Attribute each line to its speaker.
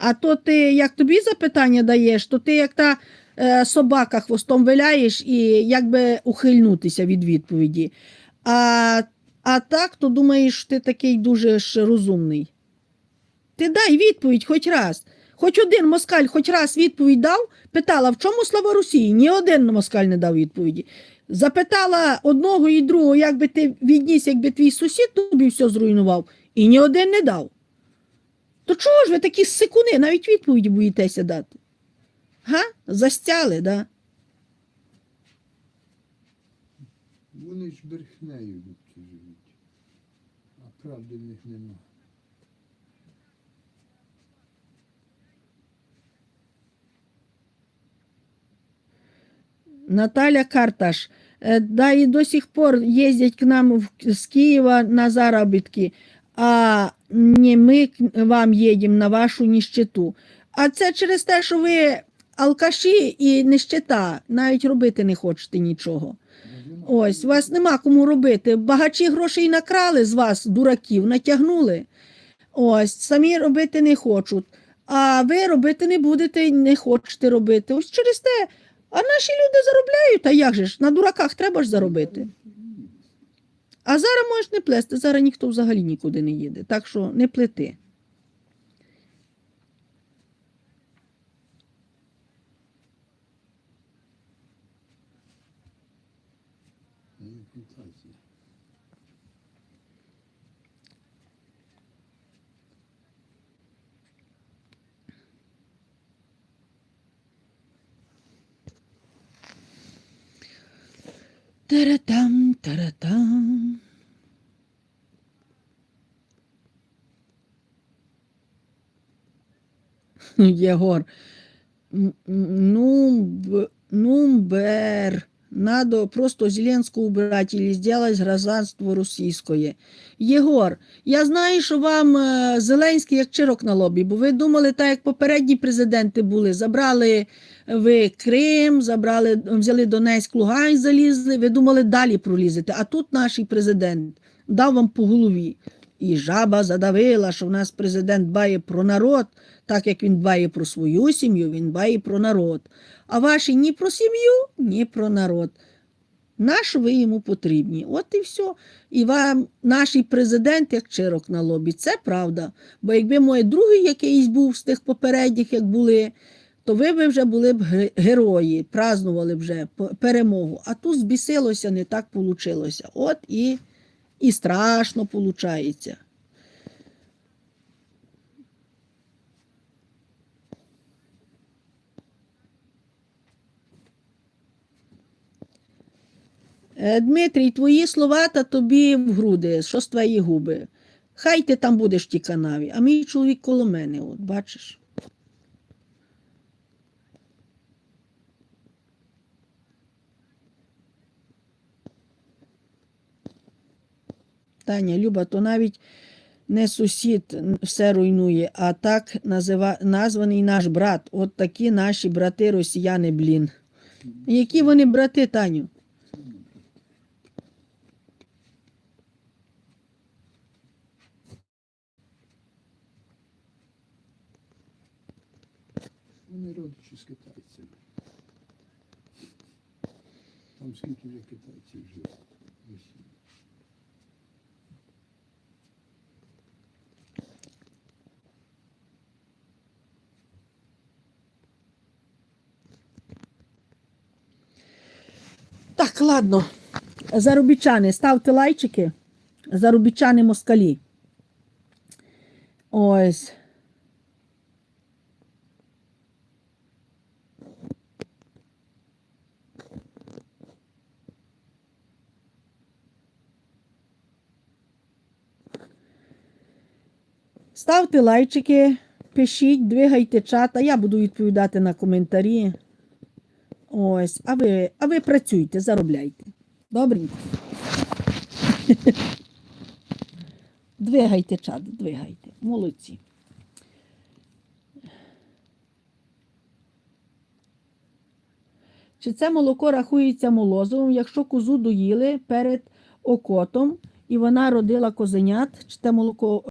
Speaker 1: А то ти, як тобі запитання даєш, то ти як та е, собака хвостом виляєш і якби ухильнутися від відповіді. А, а так, то думаєш, ти такий дуже ж розумний. Ти дай відповідь хоч раз. Хоч один москаль хоч раз відповідь дав, питала, в чому слава Росії? Ні один москаль не дав відповіді. Запитала одного і другого, як би ти відніс, якби твій сусід тобі все зруйнував, і ні один не дав. То чого ж ви такі сикуни, навіть відповіді боїтеся дати? Га? Застяли, да?
Speaker 2: Вони ж брехнею людки живуть, а правди в них нема.
Speaker 1: Наталя Карташ. Э, Да, и до сих пор ездить к нам в- с Киева на заробітки, а не ми вам їдемо на вашу ніщету. А це через те, що ви алкаші і нищета, навіть робити не хочете нічого. Ось, вас нема кому робити. Багачі грошей накрали з вас, дураків, натягнули. Ось, самі робити не хочуть. А ви робити не будете не хочете робити. Ось через те. А наші люди заробляють, а як же ж? На дураках треба ж заробити. А зараз можеш не плести, зараз ніхто взагалі нікуди не їде. Так що не плети. Таратам, таратам. Егор, м- м- ну, б- Нумбер. Надо просто Зеленского убрать или сделать гражданство російське. Єгор, я знаю, що вам е, Зеленський як чирок на лобі, бо ви думали, так як попередні президенти були, забрали ви Крим, забрали, взяли Донецьк, Луганськ, залізли, ви думали, далі пролізете. А тут наш президент дав вам по голові. І жаба задавила, що в нас президент дбає про народ, так як він дбає про свою сім'ю, він дбає про народ. А ваші ні про сім'ю, ні про народ. Нащо ви йому потрібні? От і все. І вам наш президент як чирок на лобі. Це правда. Бо якби мой другий якийсь був з тих попередніх, як були, то ви б вже були б герої, празнували б вже перемогу. А тут збісилося, не так получилося. От і, і страшно виходить. Е, Дмитрій, твої слова та тобі в груди, що з твої губи. Хай ти там будеш в тій канаві, а мій чоловік коло мене, от бачиш. Таня, Люба, то навіть не сусід все руйнує, а так назива, названий наш брат. От такі наші брати росіяни, блін. Які вони брати, Таню?
Speaker 2: Вони родичі з китайцями. Там скільки вже китайців живе в Росії.
Speaker 1: Так, ладно. Заробітчани, ставте лайчики. Заробітчани москалі. Ось. Ставте лайчики, пишіть, двигайте чат, а я буду відповідати на коментарі. Ось, а ви, а ви працюйте, заробляйте. Добренько. Двигайте чат, двигайте. Молодці. Чи це молоко рахується молозовим, якщо козу доїли перед окотом і вона родила козенят, чи те молоко